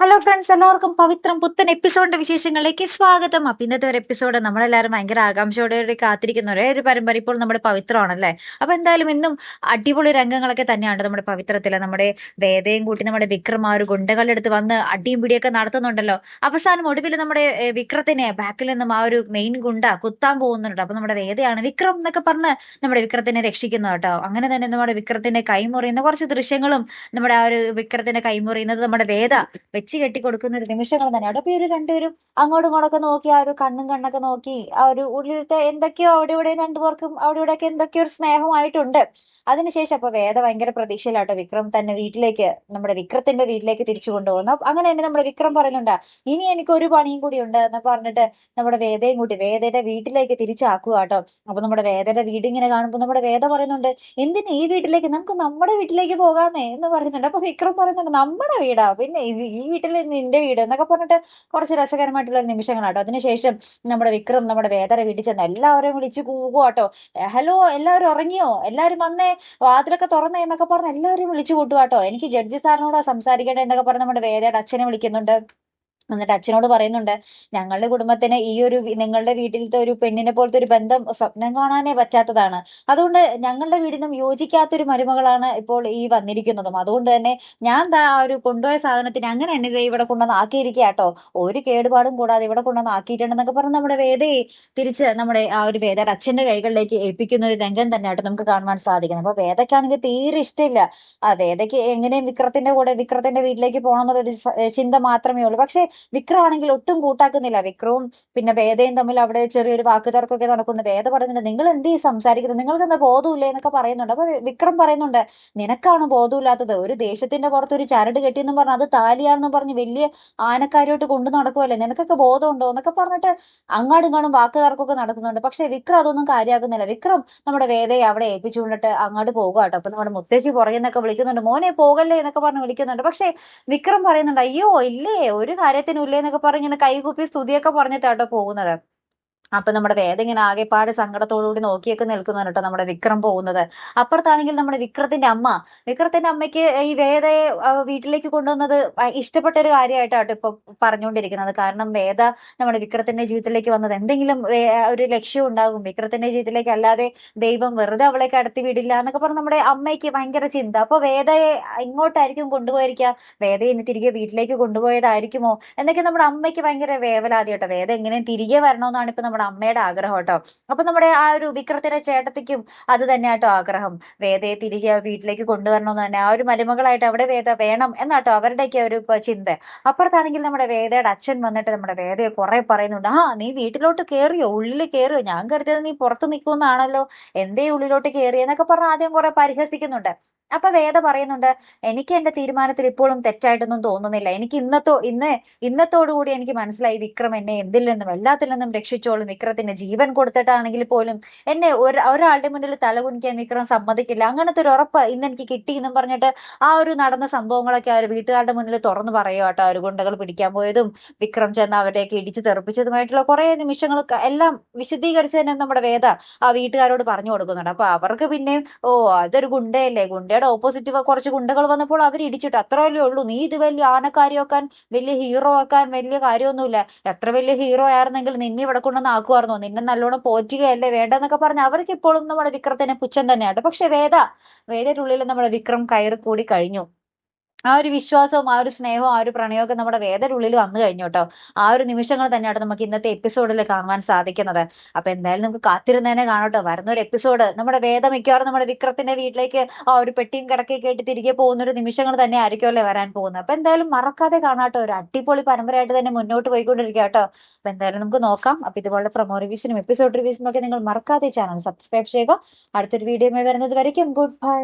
Hello friends എല്ലാവർക്കും പവിത്രം പുത്തൻ എപ്പിസോഡിന്റെ വിശേഷങ്ങളിലേക്ക് സ്വാഗതം. അപ്പൊ ഇന്നത്തെ ഒരു എപ്പിസോഡ് നമ്മളെല്ലാവരും ഭയങ്കര ആകാംക്ഷയോടെ കാത്തിരിക്കുന്ന ഒരേ ഒരു പരമ്പര ഇപ്പോൾ നമ്മുടെ പവിത്രമാണല്ലേ? അപ്പൊ എന്തായാലും ഇന്നും അടിപൊളി രംഗങ്ങളൊക്കെ തന്നെയാണ് നമ്മുടെ പവിത്രത്തിൽ നമ്മുടെ വേദയും കൂട്ടി നമ്മുടെ വിക്രം ആ ഒരു ഗുണ്ടകളുടെ അടുത്ത് വന്ന് അടിയും പിടിയൊക്കെ നടത്തുന്നുണ്ടല്ലോ. അവസാനം ഒടുവിൽ നമ്മുടെ വിക്രത്തിനെ ബാക്കിൽ നിന്നും ആ ഒരു മെയിൻ ഗുണ്ട കുത്താൻ പോകുന്നുണ്ട്. അപ്പൊ നമ്മുടെ വേദയാണ് വിക്രം എന്നൊക്കെ പറഞ്ഞ് നമ്മുടെ വിക്രത്തിനെ രക്ഷിക്കുന്നത് കേട്ടോ. അങ്ങനെ തന്നെ നമ്മുടെ വിക്രത്തിന്റെ കൈമുറിയുന്ന കുറച്ച് ദൃശ്യങ്ങളും നമ്മുടെ ആ ഒരു വിക്രത്തിന്റെ കൈമുറിയുന്നത് നമ്മുടെ വേദ വെച്ച് കെട്ടി കൊടുക്കുന്ന ഒരു നിമിഷങ്ങൾ തന്നെ. അവിടെ പേര് രണ്ടുപേരും അങ്ങോട്ടും ഇങ്ങോട്ടൊക്കെ നോക്കി ആ ഒരു കണ്ണും കണ്ണൊക്കെ നോക്കി ആ ഒരു ഉള്ളിലത്തെ എന്തൊക്കെയോ അവിടെ ഇവിടെ രണ്ടുപേർക്കും അവിടെ ഇവിടെ ഒക്കെ എന്തൊക്കെയോ ഒരു സ്നേഹമായിട്ടുണ്ട്. അതിനുശേഷം അപ്പൊ വേദ ഭയങ്കര പ്രതീക്ഷയിലാട്ടോ വിക്രം തന്നെ വീട്ടിലേക്ക് നമ്മുടെ വിക്രത്തിന്റെ വീട്ടിലേക്ക് തിരിച്ചു കൊണ്ടുപോകുന്നു. അങ്ങനെ തന്നെ നമ്മുടെ വിക്രം പറയുന്നുണ്ട് ഇനി എനിക്ക് ഒരു പണിയും കൂടി ഉണ്ട് എന്ന് പറഞ്ഞിട്ട് നമ്മുടെ വേദയും കൂട്ടി വേദയുടെ വീട്ടിലേക്ക് തിരിച്ചാക്കുക കേട്ടോ അപ്പൊ നമ്മുടെ വേദയുടെ വീട് ഇങ്ങനെ കാണുമ്പോൾ നമ്മുടെ വേദ പറയുന്നുണ്ട് എന്തിന് ഈ വീട്ടിലേക്ക്? നമുക്ക് നമ്മുടെ വീട്ടിലേക്ക് പോകാന്നേ എന്ന് പറയുന്നുണ്ട്. അപ്പൊ വിക്രം പറയുന്നുണ്ട് നമ്മുടെ വീടാ. പിന്നെ ഈ വീട്ടിൽ നിന്റെ വീട് എന്നൊക്കെ പറഞ്ഞിട്ട് കുറച്ച് രസകരമായിട്ടുള്ള നിമിഷങ്ങളാട്ടോ. അതിനുശേഷം നമ്മുടെ വിക്രം നമ്മുടെ വേദര വീട്ടിൽ ചെന്ന് എല്ലാവരെയും വിളിച്ച് കൂകുവാട്ടോ ഹലോ എല്ലാവരും ഉറങ്ങിയോ? എല്ലാവരും വന്നേ? വാതിലൊക്കെ തുറന്നേ? എന്നൊക്കെ പറഞ്ഞ് എല്ലാവരും വിളിച്ചു കൂട്ടുവാട്ടോ. എനിക്ക് ജഡ്ജി സാറിനോടാ സംസാരിക്കേണ്ടത് എന്നൊക്കെ പറഞ്ഞ് നമ്മുടെ വേദയുടെ അച്ഛനെ വിളിക്കുന്നുണ്ട്. എന്നിട്ട് അച്ഛനോട് പറയുന്നുണ്ട് ഞങ്ങളുടെ കുടുംബത്തിന് ഈ ഒരു നിങ്ങളുടെ വീട്ടിലത്തെ ഒരു പെണ്ണിനെ പോലത്തെ ഒരു ബന്ധം സ്വപ്നം കാണാനേ പറ്റാത്തതാണ്. അതുകൊണ്ട് ഞങ്ങളുടെ വീടിനും യോജിക്കാത്തൊരു മരുമകളാണ് ഇപ്പോൾ ഈ വന്നിരിക്കുന്നതും. അതുകൊണ്ട് തന്നെ ഞാൻ ആ ഒരു കൊണ്ടുപോയ സാധനത്തിന് അങ്ങനെ എന്നെ ഇവിടെ കൊണ്ടുവന്ന് ആക്കിയിരിക്കുക കേട്ടോ ഒരു കേടുപാടും കൂടാതെ ഇവിടെ കൊണ്ടുവന്ന് ആക്കിയിട്ടുണ്ടെന്നൊക്കെ പറഞ്ഞ് നമ്മുടെ വേദയെ തിരിച്ച് നമ്മുടെ ആ ഒരു വേദ അച്ഛന്റെ കൈകളിലേക്ക് ഏൽപ്പിക്കുന്ന ഒരു രംഗം തന്നെയാട്ടോ നമുക്ക് കാണുവാൻ സാധിക്കുന്നത് അപ്പൊ വേദയ്ക്കാണെങ്കിൽ തീരെ ഇഷ്ടമില്ല. ആ വേദയ്ക്ക് എങ്ങനെയും വിക്രത്തിന്റെ കൂടെ വിക്രത്തിന്റെ വീട്ടിലേക്ക് പോകണം എന്നുള്ളൊരു ചിന്ത മാത്രമേ ഉള്ളൂ. പക്ഷെ വിക്രം ആണെങ്കിൽ ഒട്ടും കൂട്ടാക്കുന്നില്ല. വിക്രവും പിന്നെ വേദയും തമ്മിൽ അവിടെ ചെറിയൊരു വാക്ക് തർക്കമൊക്കെ നടക്കുന്നുണ്ട് വേദ പറയുന്നുണ്ട് നിങ്ങൾ എന്ത് ഈ സംസാരിക്കുന്നത്? നിങ്ങൾക്ക് എന്താ ബോധമില്ലേ എന്നൊക്കെ പറയുന്നുണ്ട്. അപ്പൊ വിക്രം പറയുന്നുണ്ട് നിനക്കാണ് ബോധമില്ലാത്തത് ഒരു ദേശത്തിന്റെ പുറത്ത് ഒരു ചരട് കെട്ടിയെന്ന് പറഞ്ഞാൽ അത് താലിയാണെന്ന് പറഞ്ഞ് വലിയ ആനക്കാരോട്ട് കൊണ്ടു നടക്കുമല്ലേ നിനക്കൊക്കെ ബോധമുണ്ടോ? എന്നൊക്കെ പറഞ്ഞിട്ട് അങ്ങാടും ഇങ്ങാടും വാക്ക് തർക്കമൊക്കെ നടക്കുന്നുണ്ട്. പക്ഷെ വിക്രം അതൊന്നും കാര്യമാക്കുന്നില്ല. വിക്രം നമ്മുടെ വേദയെ അവിടെ ഏൽപ്പിച്ചുകൊണ്ടിട്ട് അങ്ങാട് പോകുക കേട്ടോ. അപ്പൊ നമ്മുടെ മുത്തശ്ശി പുറകെ നിന്നൊക്കെ വിളിക്കുന്നുണ്ട് മോനെ പോകല്ലേ? എന്നൊക്കെ പറഞ്ഞ് വിളിക്കുന്നുണ്ട്. പക്ഷെ വിക്രം പറയുന്നുണ്ട് അയ്യോ ഇല്ലേ? ഒരു കാര്യത്തിനും ഇല്ലേ എന്നൊക്കെ പറഞ്ഞ് ഇങ്ങനെ കൈകൂപ്പി സ്തുതിയൊക്കെ പറഞ്ഞിട്ടാട്ടോ പോകുന്നത്. അപ്പൊ നമ്മുടെ വേദ ഇങ്ങനെ ആകെപ്പാട് സങ്കടത്തോടുകൂടി നോക്കിയൊക്കെ നിൽക്കുന്നതാണ് കേട്ടോ നമ്മുടെ വിക്രം പോകുന്നത്. അപ്പുറത്താണെങ്കിൽ നമ്മുടെ വിക്രത്തിന്റെ അമ്മ. വിക്രത്തിന്റെ അമ്മയ്ക്ക് ഈ വേദയെ വീട്ടിലേക്ക് കൊണ്ടുവന്നത് ഇഷ്ടപ്പെട്ട ഒരു കാര്യമായിട്ടാണ് ഇപ്പൊ പറഞ്ഞുകൊണ്ടിരിക്കുന്നത്. കാരണം വേദ നമ്മുടെ വിക്രത്തിന്റെ ജീവിതത്തിലേക്ക് വന്നത് എന്തെങ്കിലും ഒരു ലക്ഷ്യം ഉണ്ടാകും. വിക്രത്തിന്റെ ജീവിതത്തിലേക്ക് അല്ലാതെ ദൈവം വെറുതെ അവളെ കടത്തി വിടില്ല എന്നൊക്കെ പറഞ്ഞ് നമ്മുടെ അമ്മയ്ക്ക് ഭയങ്കര ചിന്ത. അപ്പൊ വേദയെ ഇങ്ങോട്ടായിരിക്കും കൊണ്ടുപോയിരിക്കുക? വേദയെ ഇനി തിരികെ വീട്ടിലേക്ക് കൊണ്ടുപോയതായിരിക്കുമോ? എന്നൊക്കെ നമ്മുടെ അമ്മയ്ക്ക് ഭയങ്കര വേവലാതി കേട്ടോ വേദ എങ്ങനെയും തിരികെ വരണമെന്നാണ് ഇപ്പൊ നമ്മുടെ അമ്മയുടെ ആഗ്രഹം കേട്ടോ. അപ്പൊ നമ്മുടെ ആ ഒരു വിക്രത്തിന്റെ ചേട്ടത്തിക്കും അത് തന്നെയാട്ടോ ആഗ്രഹം. വേദയെ തിരികെ വീട്ടിലേക്ക് കൊണ്ടുവരണമെന്ന് തന്നെ ആ ഒരു മരുമകളായിട്ട് അവിടെ വേദ വേണം എന്നാട്ടോ അവരുടെയൊക്കെ ഒരു ചിന്ത. അപ്പുറത്താണെങ്കിൽ നമ്മുടെ വേദയുടെ അച്ഛൻ വന്നിട്ട് നമ്മുടെ വേദയെ കുറെ പറയുന്നുണ്ട് ആ നീ വീട്ടിലോട്ട് കേറിയോ? ഉള്ളിൽ കേറിയോ? ഞാൻ കരുതിയത് നീ പുറത്ത് നിൽക്കുന്നാണല്ലോ എന്തേ ഉള്ളിലോട്ട് കേറിയെന്നൊക്കെ പറഞ്ഞ് ആദ്യം കുറെ പരിഹസിക്കുന്നുണ്ട്. അപ്പൊ വേദ പറയുന്നുണ്ട് എനിക്ക് എന്റെ തീരുമാനത്തിൽ ഇപ്പോഴും തെറ്റായിട്ടൊന്നും തോന്നുന്നില്ല. എനിക്ക് ഇന്നത്തോ ഇന്ന് ഇന്നത്തോടുകൂടി എനിക്ക് മനസ്സിലായി വിക്രം എന്നെ എന്തിൽ നിന്നും എല്ലാത്തിൽ നിന്നും രക്ഷിച്ചോളും. വിക്രത്തിന് ജീവൻ കൊടുത്തിട്ടാണെങ്കിൽ പോലും എന്നെ ഒരാളുടെ മുന്നിൽ തലകുനിക്കാൻ വിക്രം സമ്മതിക്കില്ല. അങ്ങനത്തെ ഒരു ഉറപ്പ് ഇന്ന് എനിക്ക് കിട്ടി എന്നും പറഞ്ഞിട്ട് ആ ഒരു നടന്ന സംഭവങ്ങളൊക്കെ അവർ വീട്ടുകാരുടെ മുന്നിൽ തുറന്നു പറയുക കേട്ടോ. അവർ ഗുണ്ടകൾ പിടിക്കാൻ പോയതും വിക്രം ചെന്ന് അവരെയൊക്കെ ഇടിച്ചു തെറിപ്പിച്ചതുമായിട്ടുള്ള കുറെ നിമിഷങ്ങൾ എല്ലാം വിശദീകരിച്ച് തന്നെ നമ്മുടെ വേദ ആ വീട്ടുകാരോട് പറഞ്ഞു കൊടുക്കുന്നുണ്ട്. അപ്പൊ അവർക്ക് പിന്നെയും ഓ അതൊരു ഗുണ്ടയല്ലേ? ഗുണ്ടയുടെ ഓപ്പോസിറ്റ് കുറച്ച് ഗുണ്ടകൾ വന്നപ്പോൾ അവർ ഇടിച്ചിട്ട്. അത്രയല്ലേ ഉള്ളൂ. നീ ഇത് വലിയ ആനക്കാരിയാക്കാൻ വലിയ ഹീറോ ആക്കാൻ വലിയ കാര്യമൊന്നുമില്ല. എത്ര വലിയ ഹീറോ ആയിരുന്നെങ്കിൽ നിന്നെ ഇവിടെ കൊണ്ടുവന്ന് ആക്കുമായിരുന്നോ? നിന്നെ നല്ലോണം പോറ്റുകയല്ലേ വേണ്ടെന്നൊക്കെ പറഞ്ഞ് അവർക്ക് ഇപ്പോഴും നമ്മുടെ വിക്രത്തിന് പുച്ഛം തന്നെയാണ്. പക്ഷെ വേദ വേദയുടെ ഉള്ളിൽ നമ്മുടെ വിക്രം കയറി കൂടി കഴിഞ്ഞു. ആ ഒരു വിശ്വാസവും ആ ഒരു സ്നേഹവും ആ ഒരു പ്രണയമൊക്കെ നമ്മുടെ വേദയുടെ ഉള്ളിൽ വന്നു കഴിഞ്ഞു കേട്ടോ. ആ ഒരു നിമിഷങ്ങൾ തന്നെയാണ് നമുക്ക് ഇന്നത്തെ എപ്പിസോഡിൽ കാണുവാൻ സാധിക്കുന്നത്. അപ്പൊ എന്തായാലും നമുക്ക് കാത്തിരുന്നതിനെ കാണട്ടോ. വരുന്ന ഒരു എപ്പിസോഡ് നമ്മുടെ വേദ മിക്കവാറും നമ്മുടെ വിക്രത്തിന്റെ വീട്ടിലേക്ക് ആ ഒരു പെട്ടിയും കിടക്കൊക്കെ ആയിട്ട് തിരികെ പോകുന്ന ഒരു നിമിഷങ്ങൾ തന്നെ ആയിരിക്കും അല്ലേ വരാൻ പോകുന്നത്. അപ്പൊ എന്തായാലും മറക്കാതെ കാണാട്ടോ. ഒരു അടിപൊളി പരമ്പരയായിട്ട് തന്നെ മുന്നോട്ട് പോയിക്കൊണ്ടിരിക്കുക കേട്ടോ. അപ്പൊ എന്തായാലും നമുക്ക് നോക്കാം. അപ്പൊ ഇതുപോലെ പ്രൊമോ റിവ്യൂസിനും എപ്പിസോഡ് റിവ്യൂസിനും ഒക്കെ നിങ്ങൾ മറക്കാതെ ചാനൽ സബ്സ്ക്രൈബ് ചെയ്യുക. അടുത്തൊരു വീഡിയോ വരുന്നത് വരയ്ക്കും. Good bye